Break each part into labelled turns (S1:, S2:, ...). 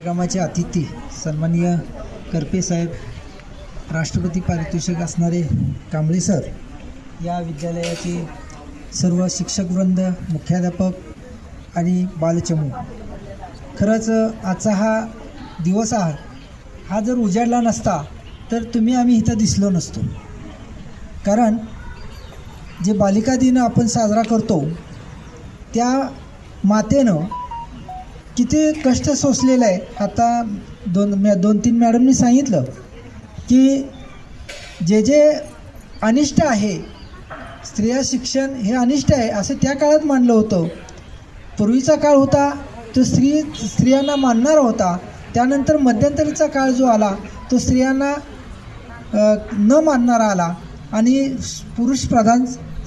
S1: कार्यक्रमाचे अतिथी सन्माननीय करपे साहेब राष्ट्रपती पारितोषिक असणारे कांबळे सर या विद्यालयाचे सर्व शिक्षकवृंद मुख्याध्यापक आणि बालचमू. खरंच आजचा हा दिवस हा हा जर उजाडला नसता तर तुम्ही आम्ही इथं दिसलो नसतो. कारण जे बालिका दिन आपण साजरा करतो त्या मातेनं किती कष्ट सोसलेलं आहे. आता दोन मॅ दोन तीन मॅडमनी सांगितलं की जे जे अनिष्ट आहे स्त्रिया शिक्षण हे अनिष्ट आहे असं त्या काळात मानलं होतं. पूर्वीचा काळ होता तो स्त्री स्त्रियांना मानणारा होता. त्यानंतर मध्यंतरीचा काळ जो आला तो स्त्रियांना न मानणारा आला आणि पुरुष प्रधान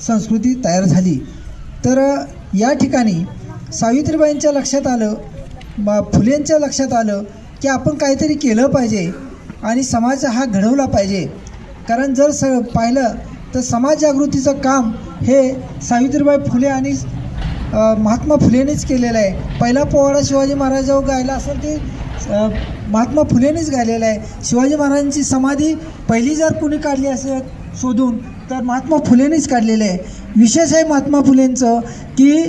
S1: संस्कृती तयार झाली. तर या ठिकाणी सावित्रीबाईंच्या लक्षात आलं बा फुलेंच्या लक्षात आलं की आपण काहीतरी केलं पाहिजे आणि समाज हा घडवला पाहिजे. कारण जर स पाहिलं तर समाज जागृतीचं काम हे सावित्रीबाई फुले आणि महात्मा फुलेनेच केलेलं आहे. पहिला पोवाडा शिवाजी महाराजावर गायला असेल ते महात्मा फुलेनेच गायलेला आहे. शिवाजी महाराजांची समाधी पहिली जर कुणी काढली असेल शोधून तर महात्मा फुलेनेच काढलेलं आहे. विशेष आहे महात्मा फुलेंचं की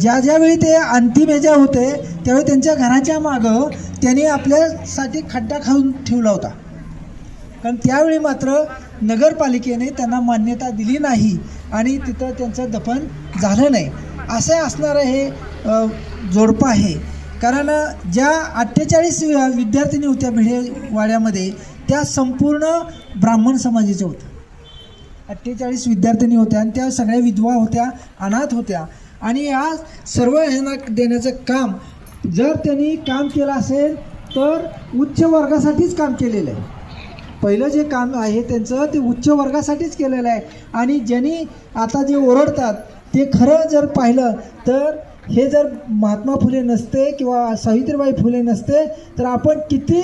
S1: ज्या ज्यावेळी ते अंतिम याच्या होते त्यावेळी त्यांच्या घराच्या मागं त्यांनी आपल्यासाठी खड्डा खाऊन ठेवला होता. कारण त्यावेळी मात्र नगरपालिकेने त्यांना मान्यता दिली नाही आणि तिथं त्यांचं दफन झालं नाही. असं असणारं हे जोडपं आहे. कारण ज्या अठ्ठेचाळीस विद्यार्थिनी होत्या भिडेवाड्यामध्ये त्या संपूर्ण ब्राह्मण समाजाच्या होत्या. अठ्ठेचाळीस विद्यार्थिनी होत्या आणि त्या सगळ्या विधवा होत्या अनाथ होत्या. आणि या सर्व ह्यांना देण्याचं काम जर त्यांनी काम केलं असेल तर उच्च वर्गासाठीच काम केलेलं आहे. पहिलं जे काम आहे त्यांचं ते उच्च वर्गासाठीच केलेलं आहे. आणि ज्यांनी आता जे ओरडतात ते खरं जर पाहिलं तर हे जर महात्मा फुले नसते किंवा सावित्रीबाई फुले नसते तर आपण किती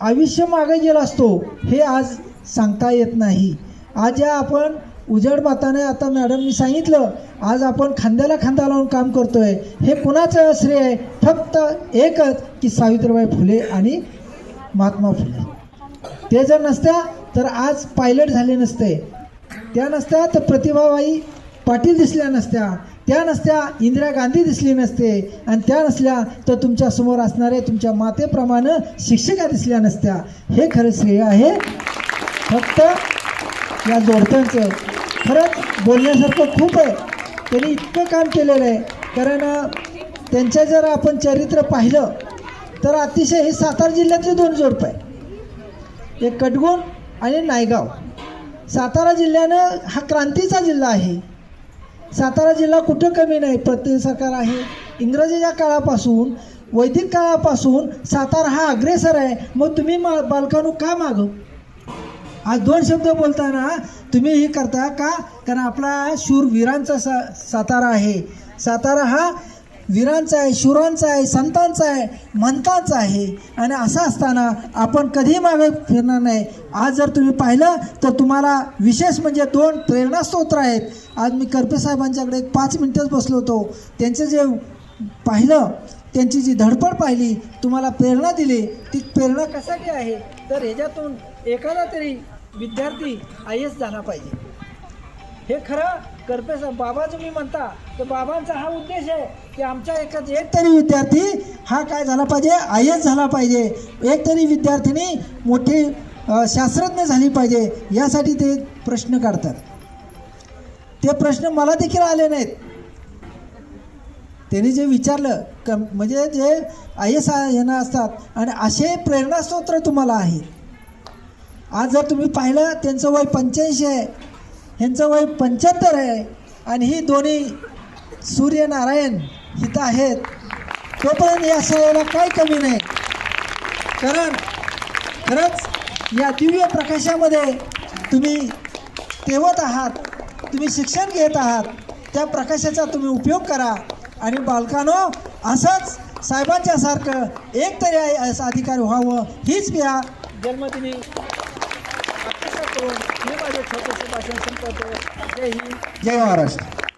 S1: आयुष्य मागे गेलो असतो हे आज सांगता येत नाही. आज या आपण उजड माताने आता मॅडमनी सांगितलं आज आपण खांद्याला खांदा लावून काम करतोय. हे कुणाचं श्रेय आहे? फक्त एकच की सावित्रीबाई फुले आणि महात्मा फुले. ते जर नसत्या तर आज पायलट झाले नसते. त्या नसत्या तर प्रतिभाबाई पाटील दिसल्या नसत्या. त्या नसत्या इंदिरा गांधी दिसली नसते. आणि त्या नसल्या तर तुमच्यासमोर असणारे तुमच्या मातेप्रमाणे शिक्षिका दिसल्या नसत्या. हे खरं श्रेय आहे. फक्त या जोडत्यांचं खरंच बोलण्यासारखं खूप आहे. त्यांनी इतकं काम केलेलं आहे. कारण अ, त्यांचं जर आपण चरित्र पाहिलं तर अतिशय हे सातारा जिल्ह्यातले दोन जोडपं आहे एक कटगुण आणि नायगाव. सातारा जिल्ह्यानं हा क्रांतीचा जिल्हा आहे. सातारा जिल्हा कुठं कमी नाही प्रत्येक सरकार आहे. इंग्रजीच्या काळापासून वैदिक काळापासून सातारा हा अग्रेसर आहे मग तुम्ही मा बालकानू का मागं? आज दोन शब्द बोलताना तुम्ही हे करता का? कारण आपला शूरवीरांचा सा सातारा आहे. सातारा हा वीरांचा आहे शूरांचा आहे संतांचा आहे मंतांचा आहे. आणि असं असताना आपण कधीही मागे फिरणार नाही. आज जर तुम्ही पाहिलं तर तुम्हाला विशेष म्हणजे दोन प्रेरणास्तोत्र आहेत. आज मी करपे साहेबांच्याकडे एक पाच मिनटंच बसलो होतो. त्यांचं जे पाहिलं त्यांची जी धडपड पाहिली तुम्हाला प्रेरणा दिली. ती प्रेरणा कशाची आहे? तर ह्याच्यातून एखादा तरी विद्यार्थी आय एस झाला पाहिजे. हे खरं करपे बाबा तुम्ही म्हणता तर बाबांचा हा उद्देश आहे की आमच्या एका एक तरी विद्यार्थी हा काय झाला पाहिजे आय एस झाला पाहिजे. एक तरी विद्यार्थिनी मोठी शास्त्रज्ञ झाली पाहिजे यासाठी ते प्रश्न काढतात. ते प्रश्न मला देखील आले नाहीत. त्यांनी जे विचारलं क म्हणजे जे आय एस यांना असतात आणि असे प्रेरणास्तोत्र तुम्हाला आहेत. आज जर तुम्ही पाहिलं त्यांचं वय पंच्याऐंशी आहे ह्यांचं वय पंच्याहत्तर आहे आणि ही दोन्ही सूर्यनारायण इथं आहेत तोपर्यंत या सगळ्याला काही कमी नाही. कारण खरंच या दिव्य प्रकाशामध्ये तुम्ही तेवत आहात तुम्ही शिक्षण घेत आहात त्या प्रकाशाचा तुम्ही उपयोग करा. आणि बालकानो असंच साहेबांच्या सारखं एक तरी आहे असं व्हावं हीच घ्या या जन्मदिनी हे माझे छोटेसे भाषण संपवतो. जय हिंद. जय महाराष्ट्र.